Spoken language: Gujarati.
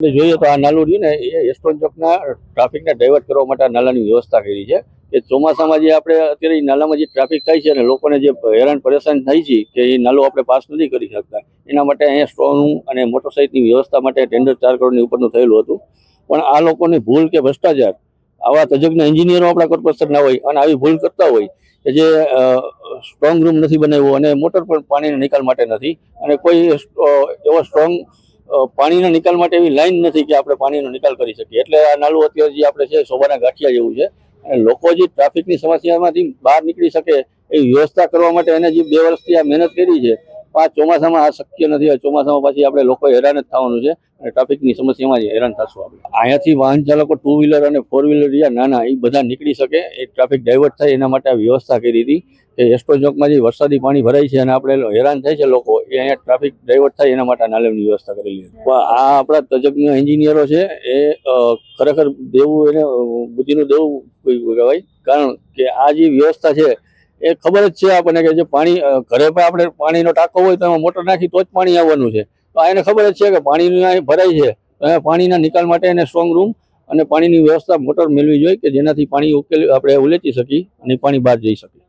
આપણે જોઈએ તો આ નાલું રહ્યું ને, એ એસ્ટોન ચોકના ટ્રાફિકને ડાયવર્ટ કરવા માટે આ નાલાની વ્યવસ્થા કરી છે કે ચોમાસામાં જે આપણે અત્યારે નાલામાં જે ટ્રાફિક થાય છે અને લોકોને જે હેરાન પરેશાન થાય છે કે એ નાલું આપણે પાસ નથી કરી શકતા, એના માટે અહીંયા સ્ટ્રોંગ અને મોટરસાઇકલની વ્યવસ્થા માટે ટેન્ડર ચાર કરોડની ઉપરનું થયેલું હતું. પણ આ લોકોની ભૂલ કે ભ્રષ્ટાચાર, આવા તજજ્ઞ એન્જિનિયરો આપણા કોર્પોરેશનના હોય અને આવી ભૂલ કરતા હોય કે જે સ્ટ્રોંગ રૂમ નથી બનાવ્યો અને મોટર પણ પાણીના નિકાલ માટે નથી અને કોઈ એવો સ્ટ્રોંગ પાણીના નિકાલ માટે એવી લાઈન નથી કે આપણે પાણીનો નિકાલ કરી શકીએ. એટલે આ નાલું અત્યારે જે આપણે છે સોબાના ગાંઠિયા જેવું છે. અને લોકો જે ટ્રાફિકની સમસ્યામાંથી બહાર નીકળી શકે એવી વ્યવસ્થા કરવા માટે એને જે બે વર્ષથી આ મહેનત કરી છે આ ચોમાસામાં આ શક્ય નથી. ચોમાસામાં પાછી આપણે લોકો હેરાન જ થવાનું છે અને ટ્રાફિકની સમસ્યામાં જ હેરાન થશું આપણે. અહીંયાથી વાહન ચાલકો ટુ વ્હીલર અને ફોર વ્હીલર રહ્યા નાના એ બધા નીકળી શકે. એ ટ્રાફિક ડાયવર્ટ થાય એના માટે આ વ્યવસ્થા કરી હતી. કે એસ્ટો ચોકમાં જે વરસાદી પાણી ભરાય છે અને આપણે હેરાન થાય છે લોકો, એ અહીંયા ટ્રાફિક ડાયવર્ટ થાય એના માટે નાલેવની વ્યવસ્થા કરેલી પણ આ આપણા તજજ્ઞ એન્જિનિયરો છે, એ ખરેખર દેવું એને બુદ્ધિનું દેવું કહેવાય. કારણ કે આ જે વ્યવસ્થા છે, એ ખબર જ છે આપણને કે જે પાણી ઘરે પણ આપણે પાણીનો ટાંકો હોય તો એમાં મોટર નાખી તો જ પાણી આવવાનું છે. તો એને ખબર જ છે કે પાણીનું અહીં ભરાય છે પાણીના નિકાલ માટે એને સ્ટ્રોંગ રૂમ અને પાણીની વ્યવસ્થા મોટર મેળવી જોઈએ કે જેનાથી પાણી ઉકેલ, આપણે ઉલેચી શકીએ અને પાણી બહાર જઈ શકે